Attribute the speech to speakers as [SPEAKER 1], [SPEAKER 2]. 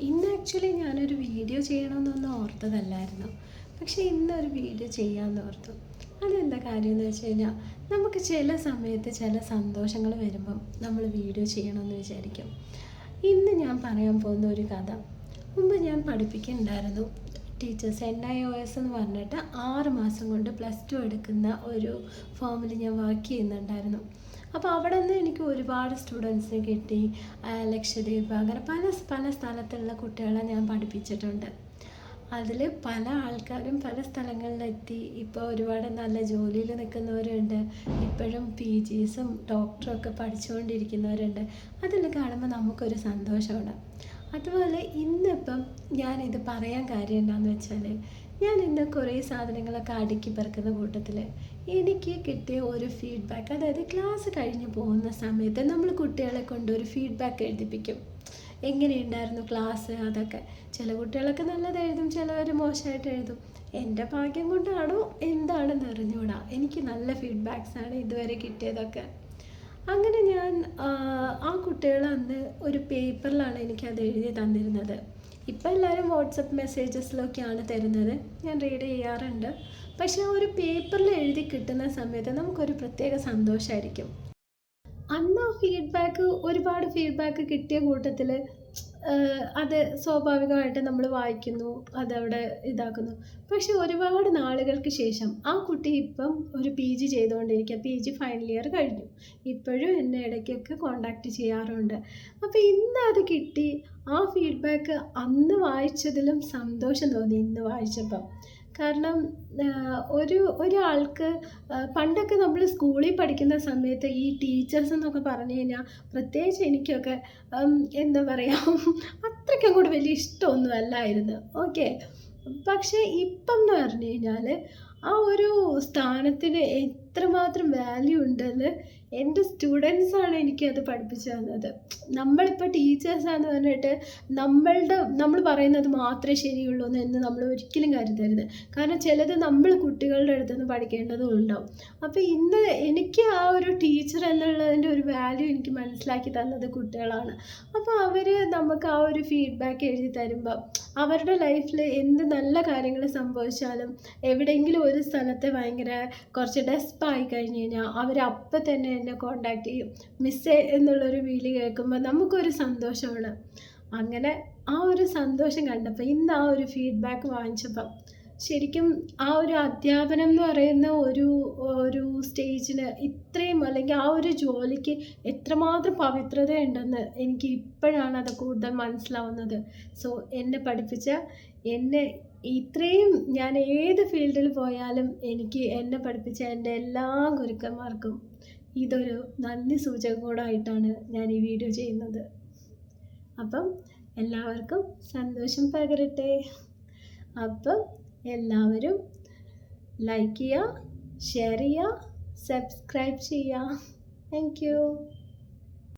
[SPEAKER 1] ഇന്ന് ആക്ച്വലി ഞാനൊരു വീഡിയോ ചെയ്യണമെന്നൊന്നും ഓർത്തതല്ലായിരുന്നു. പക്ഷേ ഇന്നൊരു വീഡിയോ ചെയ്യാമെന്ന് ഓർത്തു. അതെന്താ കാര്യം എന്ന് വെച്ച് കഴിഞ്ഞാൽ നമുക്ക് ചില സമയത്ത് ചില സന്തോഷങ്ങൾ വരുമ്പം നമ്മൾ വീഡിയോ ചെയ്യണമെന്ന് വിചാരിക്കും. ഇന്ന് ഞാൻ പറയാൻ പോകുന്ന ഒരു കഥ. മുമ്പ് ഞാൻ പഠിപ്പിക്കുന്നുണ്ടായിരുന്നു. Teachers N I O S എന്ന് പറഞ്ഞിട്ട് ആറ് മാസം കൊണ്ട് പ്ലസ് ടു എടുക്കുന്ന ഒരു ഫോമിൽ ഞാൻ വർക്ക് ചെയ്യുന്നുണ്ടായിരുന്നു. അപ്പോൾ അവിടെ നിന്ന് എനിക്ക് ഒരുപാട് സ്റ്റുഡൻസിനെ കിട്ടി. ലക്ഷദ്വീപ് അങ്ങനെ പല പല സ്ഥലത്തുള്ള കുട്ടികളെ ഞാൻ പഠിപ്പിച്ചിട്ടുണ്ട്. അതിൽ പല ആൾക്കാരും പല സ്ഥലങ്ങളിലെത്തി. ഇപ്പോൾ ഒരുപാട് നല്ല ജോലിയിൽ നിൽക്കുന്നവരുണ്ട്. ഇപ്പോഴും പി ജിസും ഡോക്ടറും ഒക്കെ പഠിച്ചുകൊണ്ടിരിക്കുന്നവരുണ്ട്. അതിൽ കാണുമ്പോൾ നമുക്കൊരു സന്തോഷമാണ്. അതുപോലെ ഇന്നിപ്പം ഞാനിത് പറയാൻ കാര്യം എന്താണെന്ന് വെച്ചാൽ ഞാൻ ഇന്ന് കുറേ സാധനങ്ങളൊക്കെ അടുക്കി പെറുക്കുന്ന കൂട്ടത്തിൽ എനിക്ക് കിട്ടിയ ഒരു ഫീഡ്ബാക്ക് അതായത് ക്ലാസ് കഴിഞ്ഞ് പോകുന്ന സമയത്ത് നമ്മൾ കുട്ടികളെ കൊണ്ട് ഒരു ഫീഡ്ബാക്ക് എഴുതിപ്പിക്കും. എങ്ങനെയുണ്ടായിരുന്നു ക്ലാസ് അതൊക്കെ? ചില കുട്ടികളൊക്കെ നല്ലത് എഴുതും ചിലവർ മോശമായിട്ട് എഴുതും. എന്റെ ഭാഗ്യം കൊണ്ടാണോ? എന്താണെന്ന് അറിഞ്ഞുകൂടാ എനിക്ക് നല്ല ഫീഡ്ബാക്സാണ് ഇതുവരെ കിട്ടിയതൊക്കെ. അങ്ങനെ ഞാൻ ആ, കുട്ടികൾ അന്ന് ഒരു പേപ്പറിലാണ് എനിക്കത് എഴുതി തന്നിരുന്നത്. ഇപ്പം എല്ലാവരും വാട്സപ്പ് മെസ്സേജസിലൊക്കെയാണ് തരുന്നത്. ഞാൻ റീഡ് ചെയ്യാറുണ്ട്. പക്ഷേ ഒരു പേപ്പറിൽ എഴുതി കിട്ടുന്ന സമയത്ത് നമുക്കൊരു പ്രത്യേക സന്തോഷമായിരിക്കും അന്ന് ഫീഡ്ബാക്ക് ഒരുപാട് ഫീഡ്ബാക്ക് കിട്ടിയ കൂട്ടത്തിൽ അത് സ്വാഭാവികമായിട്ട് നമ്മൾ വായിക്കുന്നു അതവിടെ ഇതാക്കുന്നു. പക്ഷെ ഒരുപാട് നാളുകൾക്ക് ശേഷം ആ കുട്ടി ഇപ്പം ഒരു പി ജി ചെയ്തുകൊണ്ടിരിക്കുക. പി ജി ഫൈനൽ ഇയർ കഴിഞ്ഞു. ഇപ്പോഴും എന്നെ ഇടയ്ക്കൊക്കെ കോണ്ടാക്ട് ചെയ്യാറുണ്ട്. അപ്പോൾ ഇന്ന് അത് കിട്ടി ആ ഫീഡ്ബാക്ക് അന്ന് വായിച്ചതിലും സന്തോഷം തോന്നി ഇന്ന് വായിച്ചപ്പം. കാരണം ഒരു ഒരാൾക്ക് പണ്ടൊക്കെ നമ്മൾ സ്കൂളിൽ പഠിക്കുന്ന സമയത്ത് ഈ ടീച്ചേഴ്സ് എന്നൊക്കെ പറഞ്ഞു കഴിഞ്ഞാൽ പ്രത്യേകിച്ച് എനിക്കൊക്കെ എന്താ പറയുക അത്രയ്ക്കും കൂടെ വലിയ ഇഷ്ടമൊന്നും അല്ലായിരുന്നു. ഓക്കെ പക്ഷേ ഇപ്പം എന്ന് പറഞ്ഞു കഴിഞ്ഞാൽ ആ ഒരു സ്ഥാനത്തിന് എത്രമാത്രം വാല്യൂ ഉണ്ടെന്ന് എന്റെ സ്റ്റുഡൻസാണ് എനിക്കത് പഠിപ്പിച്ചു തന്നത്. നമ്മളിപ്പോൾ ടീച്ചേഴ്സാന്ന് പറഞ്ഞിട്ട് നമ്മളുടെ നമ്മൾ പറയുന്നത് മാത്രമേ ശരിയുള്ളൂ എന്ന് നമ്മൾ ഒരിക്കലും കരുതരുത്. കാരണം ചിലത് നമ്മൾ കുട്ടികളുടെ അടുത്ത് നിന്ന് പഠിക്കേണ്ടതും ഉണ്ടാവും. അപ്പോൾ ഇന്ന് എനിക്ക് ആ ഒരു ടീച്ചർ എന്നുള്ളതിന്റെ ഒരു വാല്യൂ എനിക്ക് മനസ്സിലാക്കി തന്നത് കുട്ടികളാണ്. അപ്പോൾ അവർ നമുക്ക് ആ ഒരു ഫീഡ്ബാക്ക് എഴുതി തരുമ്പോൾ അവരുടെ ലൈഫിൽ എന്ത് നല്ല കാര്യങ്ങൾ സംഭവിച്ചാലും എവിടെയെങ്കിലും ഒരു സ്ഥലത്ത് ഭയങ്കര കുറച്ച് ഡെസ്പായി കഴിഞ്ഞ് കഴിഞ്ഞാൽ അവർ അപ്പം തന്നെ എന്നെ കോണ്ടാക്ട് ചെയ്യും. മിസ്സേ എന്നുള്ളൊരു വിളി കേൾക്കുമ്പോൾ നമുക്കൊരു സന്തോഷമാണ്. അങ്ങനെ ആ ഒരു സന്തോഷം കണ്ടപ്പോൾ ഇന്ന് ആ ഒരു ഫീഡ്ബാക്ക് വാങ്ങിച്ചപ്പം ശരിക്കും ആ ഒരു അധ്യാപനം എന്ന് പറയുന്ന ഒരു ഒരു സ്റ്റേജിന് ഇത്രയും അല്ലെങ്കിൽ ആ ഒരു ജോലിക്ക് എത്രമാത്രം പവിത്രതയുണ്ടെന്ന് എനിക്ക് ഇപ്പോഴാണ് അത് കൂടുതൽ മനസ്സിലാവുന്നത്. സോ എന്നെ പഠിപ്പിച്ച എന്നെ ഇത്രയും ഞാൻ ഏത് ഫീൽഡിൽ പോയാലും എനിക്ക് എന്നെ പഠിപ്പിച്ച എന്റെ എല്ലാ ഗുരുക്കന്മാർക്കും ഇതൊരു നന്ദി സൂചകം കൂടായിട്ടാണ് ഞാൻ ഈ വീഡിയോ ചെയ്യുന്നത്. അപ്പം എല്ലാവർക്കും സന്തോഷം പകരട്ടെ. അപ്പം എല്ലാവരും ലൈക്ക് ചെയ്യുക ഷെയർ ചെയ്യുക സബ്സ്ക്രൈബ് ചെയ്യുക. താങ്ക്